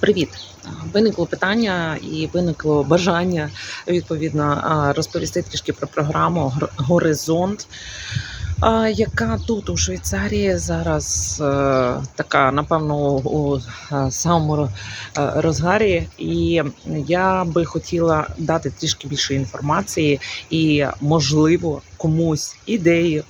Привіт! Виникло питання і виникло бажання відповідно розповісти трішки про програму «Гр- Горизонт, яка тут у Швейцарії зараз е, така, напевно, у е, самому е, розгарі. І я би хотіла дати трішки більше інформації і, можливо, комусь ідеї.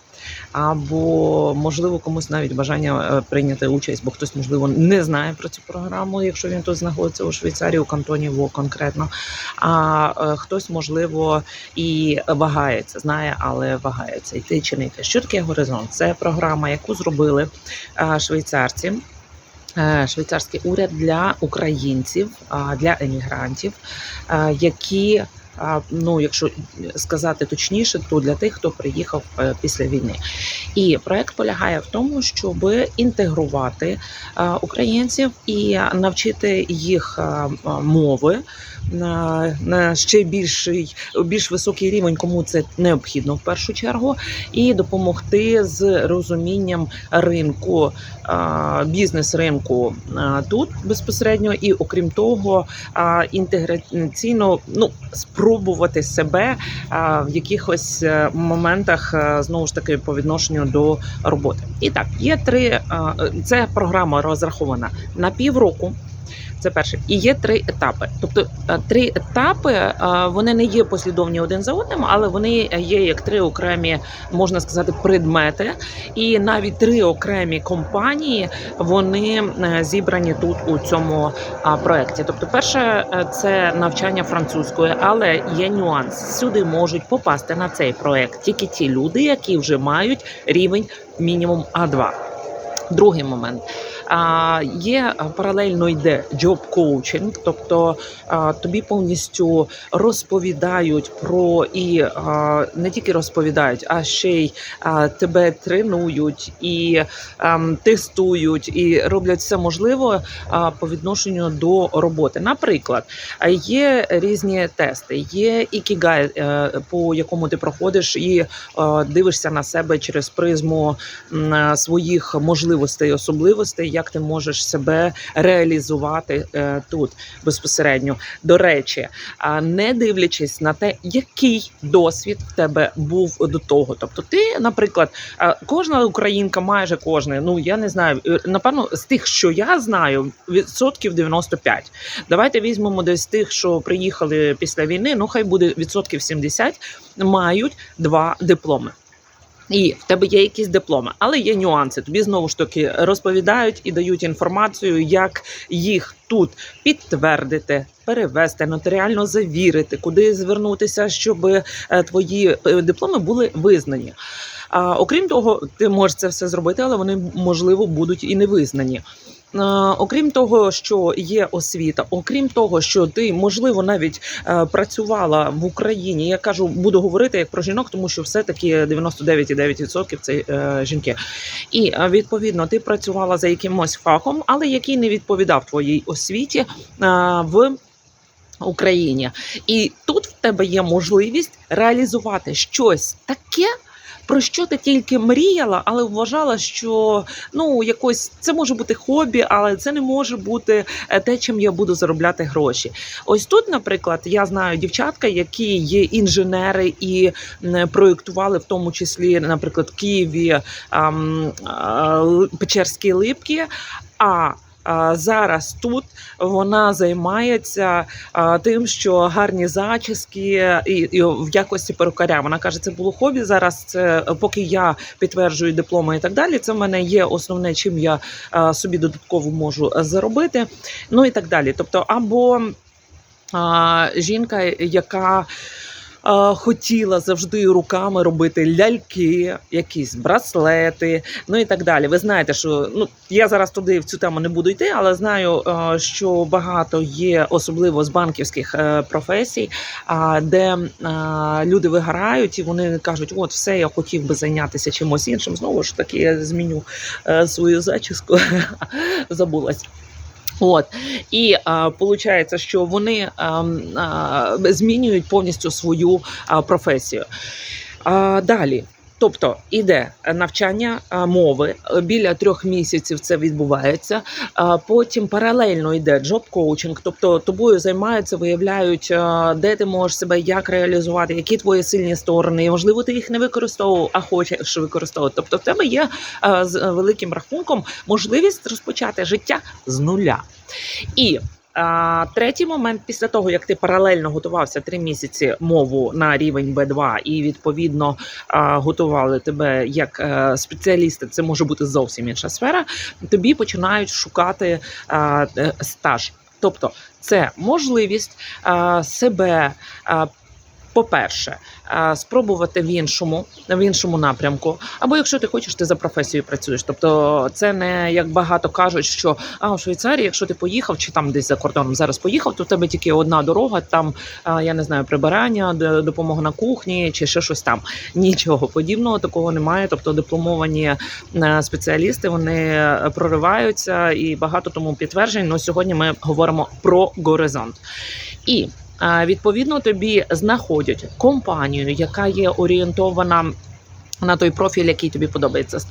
Або можливо комусь навіть бажання е, прийняти участь, бо хтось можливо не знає про цю програму, якщо він тут знаходиться у Швейцарії, у кантоні Во конкретно. А е, хтось можливо і вагається, знає, але вагається йти чи не йти. Що таке горизонт? Це програма, яку зробили е, швейцарці. Швейцарський уряд для українців, для емігрантів, які а, ну, якщо сказати точніше, то для тих, хто приїхав е, після війни. І проект полягає в тому, щоб інтегрувати е, українців і навчити їх е, мови на, на ще більший, більш високий рівень, кому це необхідно в першу чергу, і допомогти з розумінням ринку, е, бізнес-ринку е, тут безпосередньо, і окрім того, е, інтеграційно ну спробувати себе в якихось е, моментах е, знову ж таки по відношенню до роботи. І так, є три. а, Це програма розрахована на півроку. Це перше, і є три етапи. Тобто е, три етапи е, вони не є послідовні один за одним, але вони є як три окремі, можна сказати, предмети, і навіть три окремі компанії вони е, зібрані тут у цьому а, проекті. Тобто, перше це навчання французької, але є нюанс. Сюди можуть попасти на цей проект тільки ті люди, які вже мають рівень мінімум А2. Другий момент є паралельно йде job coaching, тобто тобі повністю розповідають про і не тільки розповідають, а ще й тебе тренують і тестують, і роблять все можливе по відношенню до роботи. Наприклад, є різні тести, є ікігай, е, по якому ти проходиш і е, дивишся на себе через призму е, своїх можливостей, особливостей, як ти можеш себе реалізувати е, тут безпосередньо. До речі, а не дивлячись на те, який досвід в тебе був до того. Тобто, ти, наприклад, кожна українка, майже кожна, ну я не знаю, е, напевно, з тих, що я знаю, відсотків 95. Давайте візьмемо десь тих, що приїхали після війни. Ну хай буде відсотків 70, мають два дипломи. І в тебе є якісь дипломи, але є нюанси. Тобі знову ж таки розповідають і дають інформацію, як їх тут підтвердити, перевести, нотаріально завірити, куди звернутися, щоб е, твої е, дипломи були визнані. А окрім того, ти можеш це все зробити, але вони можливо будуть і не визнані. Е, Окрім того, що є освіта, окрім того, що ти можливо навіть е, працювала в Україні. Я кажу, буду говорити як про жінок, тому що все таки 99,9% це е, жінки. І відповідно ти працювала за якимось фахом, але який не відповідав твоїй освіті в. Україні, і тут в тебе є можливість реалізувати щось таке, про що ти тільки мріяла, але вважала, що ну якось це може бути хобі, але це не може бути е, те, чим я буду заробляти гроші. Ось тут, наприклад, я знаю дівчатка, які є інженери і проєктували в тому числі, наприклад, в Києві ам, а, Печерські липки. А, зараз тут вона займається тим, що гарні зачіски і, і в якості перукаря. Вона каже, це було хобі. Зараз це поки я підтверджую дипломи і так далі. Це в мене є основне, чим я собі додатково можу заробити. Ну і так далі. Тобто, або а, жінка, яка Хотіла завжди руками робити ляльки, якісь браслети, ну і так далі. Ви знаєте, що ну я зараз туди в цю тему не буду йти, але знаю, що багато є, особливо з банківських е, професій, де люди вигорають і вони кажуть: от все, я хотів би зайнятися чимось іншим. Знову ж таки, я зміню е, свою зачіску, забулась. От і а, получається, що вони а, а, змінюють повністю свою а, професію. А, далі. Тобто іде навчання е, мови е, біля трьох місяців. Це відбувається. Потім паралельно йде джоб коучинг, тобто тобою займаються, виявляють, е, де ти можеш себе як реалізувати, які твої сильні сторони. І, можливо, ти їх не використовував, а хочеш використовувати. Тобто, в тебе є е, з великим рахунком можливість розпочати життя з нуля. І третій момент, після того як ти паралельно готувався три місяці мову на рівень Б2 і відповідно готували тебе як е, спеціаліста, це може бути зовсім інша сфера. Тобі починають шукати е, стаж. Тобто, це можливість себе. По-перше, спробувати в іншому, в іншому напрямку, або якщо ти хочеш, ти за професією працюєш. Тобто, це не як багато кажуть, що а в Швейцарії, якщо ти поїхав, чи там десь за кордоном зараз поїхав, то в тебе тільки одна дорога, там я не знаю, прибирання, допомога на кухні чи ще щось там. Нічого подібного такого немає. Тобто, дипломовані е, спеціалісти вони прориваються і багато тому підтверджень. Ну сьогодні ми говоримо про горизонт. І відповідно тобі знаходять компанію, яка є орієнтована. На той профіль, який тобі подобається, з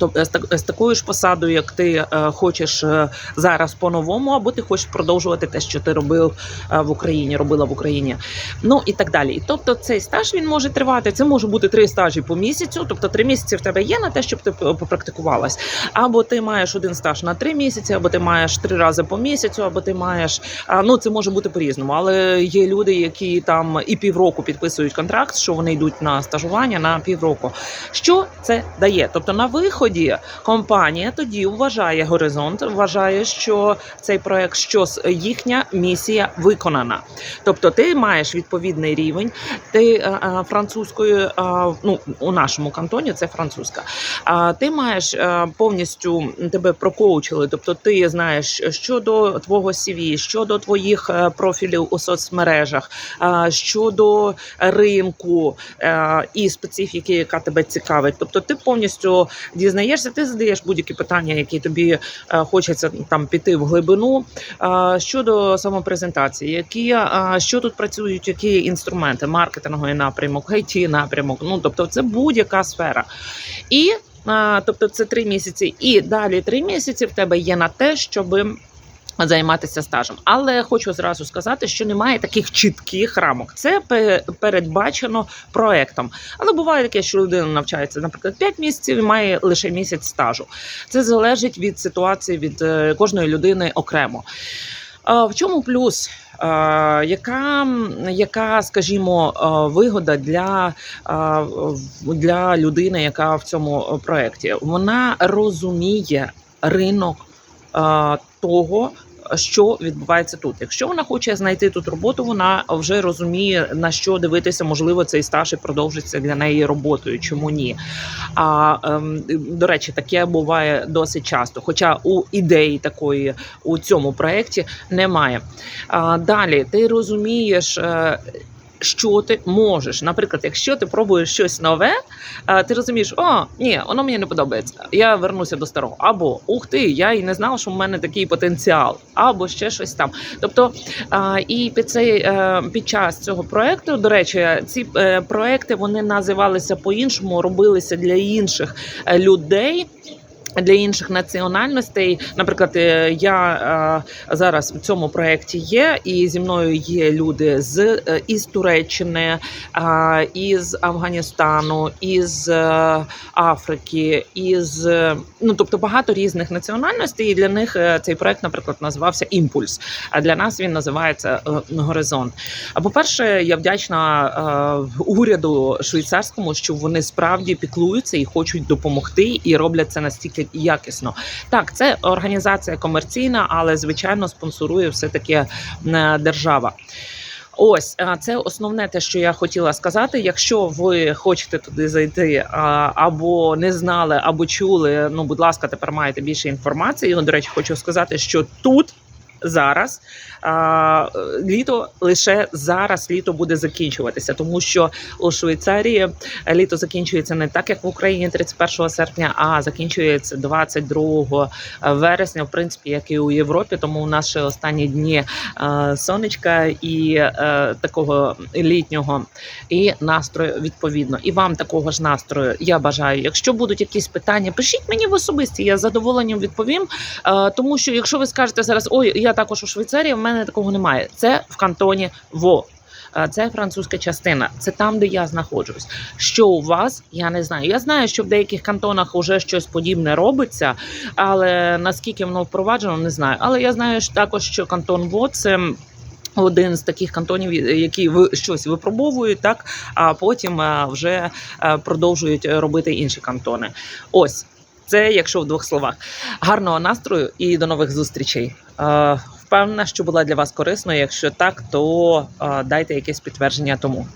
з такою ж посадою, як ти е, хочеш е, зараз по-новому, або ти хочеш продовжувати те, що ти робив е, в Україні, робила в Україні. Ну і так далі. Тобто цей стаж він може тривати. Це може бути три стажі по місяцю. Тобто три місяці в тебе є на те, щоб ти попрактикувалась. Або ти маєш один стаж на три місяці, або ти маєш три рази по місяцю, або ти маєш ну це може бути по-різному. Але є люди, які там і півроку підписують контракт, що вони йдуть на стажування на півроку. Що це дає? Тобто на виході компанія тоді вважає горизонт, вважає, що цей проект, що їхня місія виконана. Тобто, ти маєш відповідний рівень, ти е, е, французькою, е, ну у нашому кантоні це французька. А ти маєш повністю тебе прокоучили, тобто ти знаєш щодо твого CV, щодо твоїх профілів у соцмережах, щодо ринку і специфіки, яка тебе цікавить. Тобто, ти повністю дізнаєшся, ти задаєш будь-які питання, які тобі е, хочеться там піти в глибину. Е, Щодо самопрезентації, які е, що тут працюють, які інструменти, маркетинговий напрямок, it напрямок. Ну тобто, це будь-яка сфера. І тобто це три місяці, і далі три місяці в тебе є на те, щоб займатися стажем. Але хочу зразу сказати, що немає таких чітких рамок. Це пе- передбачено проектом. Але буває таке, що людина навчається, наприклад, 5 місяців і має лише місяць стажу. Це залежить від ситуації від е, кожної людини окремо. В чому плюс? Е, Яка, яка, скажімо, е, вигода для, е, для людини, яка в цьому проєкті? Вона розуміє ринок е, того. Що відбувається тут? Якщо вона хоче знайти тут роботу, вона вже розуміє на що дивитися. Можливо, цей стаж і продовжиться для неї роботою. Чому ні? А ем, до речі, таке буває досить часто. Хоча у ідеї такої у цьому проєкті немає. Далі ти розумієш. Е, Що ти можеш, наприклад, якщо ти пробуєш щось нове, ти розумієш, о, ні, воно мені не подобається. Я вернуся до старого. Або ух ти, я і не знав, що в мене такий потенціал, або ще щось там. Тобто, і під цей е, під час цього проекту, до речі, ці е, проекти вони називалися по-іншому, робилися для інших е, людей. Для інших національностей, наприклад, е, я е, зараз в цьому проєкті є, і зі мною є люди з е, із Туреччини, із Афганістану, із Африки, із ну тобто багато різних національностей. І для них цей проект, наприклад, називався Імпульс. А для нас він називається Горизонт. А по-перше, я вдячна уряду швейцарському, що вони справді піклуються і хочуть допомогти, і роблять це настільки якісно. Так, це організація комерційна, але звичайно спонсорує все таки держава. Ось це основне те, що я хотіла сказати. Якщо ви хочете туди зайти або не знали, або чули, ну будь ласка, тепер маєте більше інформації. Ну, до речі, хочу сказати, що тут зараз. А, літо лише зараз літо буде закінчуватися, тому що у Швейцарії літо закінчується не так, як в Україні 31 серпня, а закінчується 22 вересня, в принципі, як і у Європі. Тому у нас ще останні дні е, сонечка і е, такого літнього і настрою відповідно. І вам такого ж настрою я бажаю. Якщо будуть якісь питання, пишіть мені в особисті. Я з задоволенням відповім. Е, тому що якщо ви скажете зараз, ой, я також у Швейцарії, в мене такого немає. Це в кантоні Во. Е, Це французька частина, це там, де я знаходжусь. Що у вас, я не знаю. Я знаю, що в деяких кантонах вже щось подібне робиться, але наскільки воно впроваджено, не знаю. Але я знаю також, що кантон Во це. Один з таких кантонів, які ви щось випробовують, так а потім е, вже е, продовжують робити інші кантони. Ось це, якщо в двох словах. Гарного настрою і до нових зустрічей. Е, Впевнена, що була для вас корисною. Якщо так, то е, дайте якесь підтвердження тому.